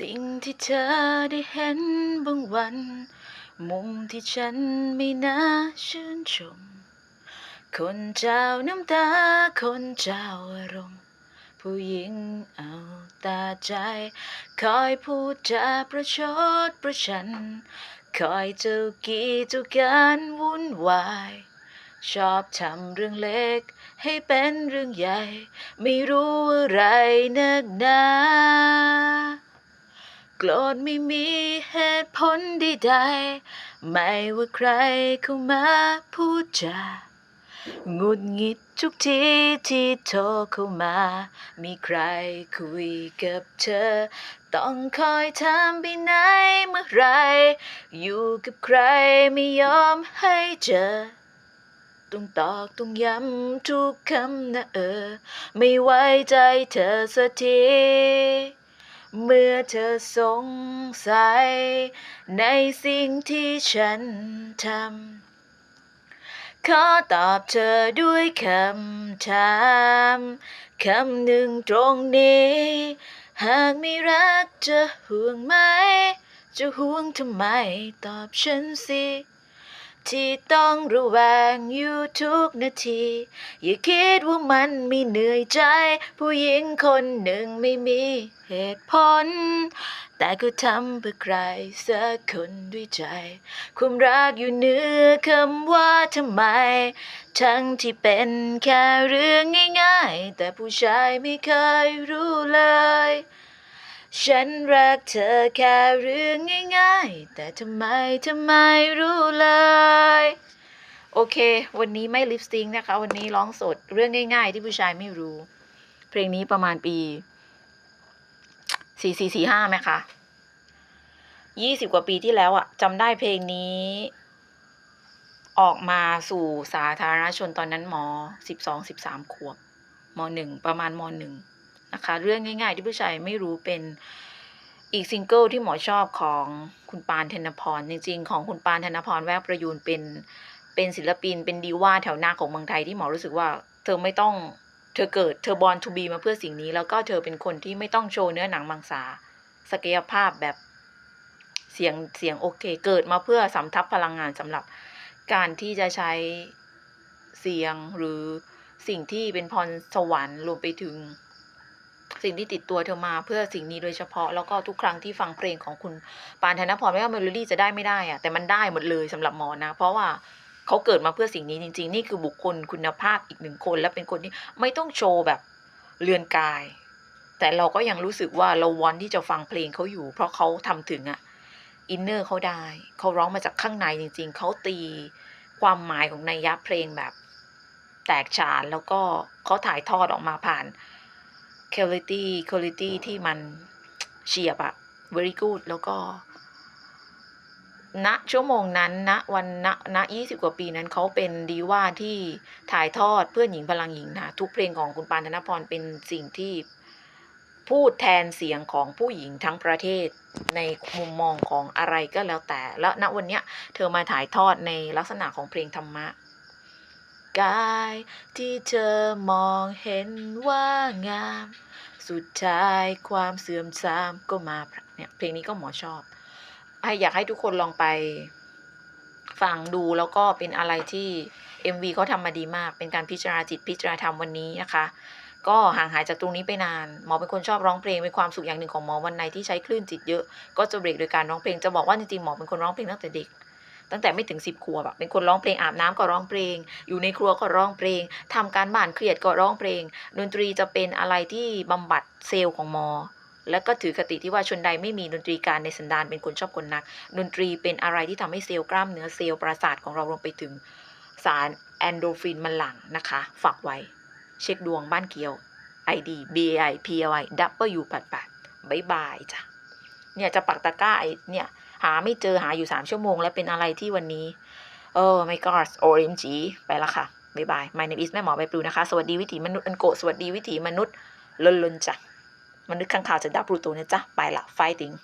สิ่งที่เธอได้เห็นบางวัน มุมที่ฉันไม่น่าชื่นชม คนเจ้าน้ำตา คนเจ้าอารมณ์ ผู้หญิงเอาตาใจ คอยพูดจาประชดประชัน คอยเจ้ากี้เจ้าการวุ่นวายชอบทำเรื่องเล็ก ให้เป็นเรื่องใหญ่ ไม่รู้อะไรนักหนา โกรธไม่มีเหตุผลใดๆ ไม่ว่าใครเข้ามาพูดจาหงุดหงิดทุกทีที่โทรเข้ามา มีใครคุยกับเธอ ต้องคอยถามไปไหนเมื่อไร อยู่กับใครไม่ยอมให้เจอ ต้องตอกต้องย้ำทุกคำนะเออ ไม่ไว้ใจเธอสักที เมื่อเธอสงสัย ในสิ่งที่ฉันทำ ขอตอบเธอด้วยคำถามคำหนึ่งตรงนี้ หากไม่รักจะห่วงไหม จะห่วงทำไมตอบฉันสิ ที่ต้องระแวงอยู่ทุกนาที อย่าคิดว่ามันไม่เหนื่อยใจ ผู้หญิงคนหนึ่งไม่มีเหตุผล แต่ก็ทำเพื่อใครสักคนด้วยใจ ความรักอยู่เหนือคำว่าทำไม ทั้งที่เป็นแค่เรื่องง่ายๆ แต่ผู้ชายไม่เคยรู้เลย ฉันรักเธอแค่เรื่องง่ายๆ แต่ทำไมทำไมรู้เลย โอเค วันนี้ไม่ลิปซิงนะคะ วันนี้ร้องสดเรื่องง่าย ๆ ที่ผู้ชายไม่รู้ เพลงนี้ประมาณปีสี่สี่สี่ห้าไหมคะยี่สิบกว่าปีที่แล้วอะจำได้เพลงนี้ ออกมาสู่สาธารณชนตอนนั้นมสิบสองสิบสามขวบมหนึ่งประมาณมหนึ่ง นะคะ เรื่องง่าย ๆ ที่ผู้ชายไม่รู้เป็นอีกซิงเกิลที่หมอชอบของคุณปานธนพร จริง ๆ ของคุณปานธนพรแววประยูนเป็นเป็นศิลปิน เป็นดีว่าแถวหน้าของเมืองไทยที่หมอรู้สึกว่า เธอไม่ต้องเธอเกิดเธอบอลทูบีมาเพื่อสิ่งนี้ แล้วก็เธอเป็นคนที่ไม่ต้องโชว์เนื้อหนังมังสาศักยภาพแบบเสียงเสียงโอเค เกิดมาเพื่อสำทับพลังงานสำหรับการที่จะใช้เสียงหรือสิ่งที่เป็นพรสวรรค์รวมไปถึง สิ่งที่ติดตัวเธอมาเพื่อสิ่งนี้โดยเฉพาะแล้วก็ทุกครั้งที่ฟังเพลงของคุณปานธนพรไม่ว่าเมโลดี้จะได้ไม่ได้อะแต่มันได้หมดเลยสำหรับหมอนะ เพราะว่าเขาเกิดมาเพื่อสิ่งนี้จริง ๆ นี่คือบุคคลคุณภาพอีกหนึ่งคน และเป็นคนที่ไม่ต้องโชว์แบบเลือนกาย แต่เราก็ยังรู้สึกว่าเราวันที่จะฟังเพลงเขาอยู่ เพราะเขาทำถึงอะอินเนอร์เขาได้เขาร้องมาจากข้างในจริง ๆเขาตีความหมายของนัยยะเพลงแบบแตกฉานแล้วก็เขาถ่ายทอดออกมาผ่าน quality quality ที่มันเฉียบอะ very good แล้วก็ณชั่วโมงนั้นณวันณณยี่สิบกว่าปีนั้นเขาเป็นดีว่าที่ถ่ายทอดเพื่อนหญิงพลังหญิงนะทุกเพลงของคุณปานธนพรเป็นสิ่งที่พูดแทนเสียงของผู้หญิงทั้งประเทศในมุมมองของอะไรก็แล้วแต่ แล้วณวันเนี้ยเธอมาถ่ายทอดในลักษณะของเพลงธรรมะ กาย ที่เธอมองเห็นว่างาม สุดท้ายความเสื่อมทรามก็มาเนี่ยเพลงนี้ก็หมอชอบอยากให้ทุกคนลองไปฟังดูแล้วก็เป็นอะไรที่ MV เขาทำมาดีมาก เป็นการพิจารณาจิตพิจารณาธรรมวันนี้นะคะ ก็ห่างหายจากตรงนี้ไปนาน หมอเป็นคนชอบร้องเพลงเป็นความสุขอย่างหนึ่งของหมอวันไหนที่ใช้คลื่นจิตเยอะ ก็จะเบรกโดยการร้องเพลงจะบอกว่าจริงๆหมอเป็นคนร้องเพลงตั้งแต่เด็ก ตั้งแต่ไม่ถึงสิบขวบอะเป็นคนร้องเพลงอาบน้ำก็ร้องเพลง อยู่ในครัวก็ร้องเพลงทำการบ้านเครียดก็ร้องเพลง ดนตรีจะเป็นอะไรที่บำบัดเซลล์ของมอ แล้วก็ถือคติที่ว่าชนใดไม่มีดนตรีการในสันดานเป็นคนชอบคนนัก ดนตรีเป็นอะไรที่ทำให้เซลล์กล้ามเนื้อเซลล์ประสาทของเรารวมไปถึงสารแอนโดรฟินมันหลั่งนะคะฝากไว้ เช็คดวงบ้านเกียว ID B I PI W 8 8บายบายจ้ะเนี่ยจะปักตะกร้าไอเนี่ย หาไม่เจอหาอยู่สามชั่วโมง แล้วเป็นอะไรที่วันนี้ โอ้ my god OMG ไปละค่ะบายบาย my name is แม่หมอใบปลูนะคะ สวัสดีวิถีมนุษย์อันโกสวัสดีวิถีมนุษย์ลนลนๆจ้ะมนุษย์ข้างข่าวจะดับปลูโตนะจ๊ะ ไปละ fighting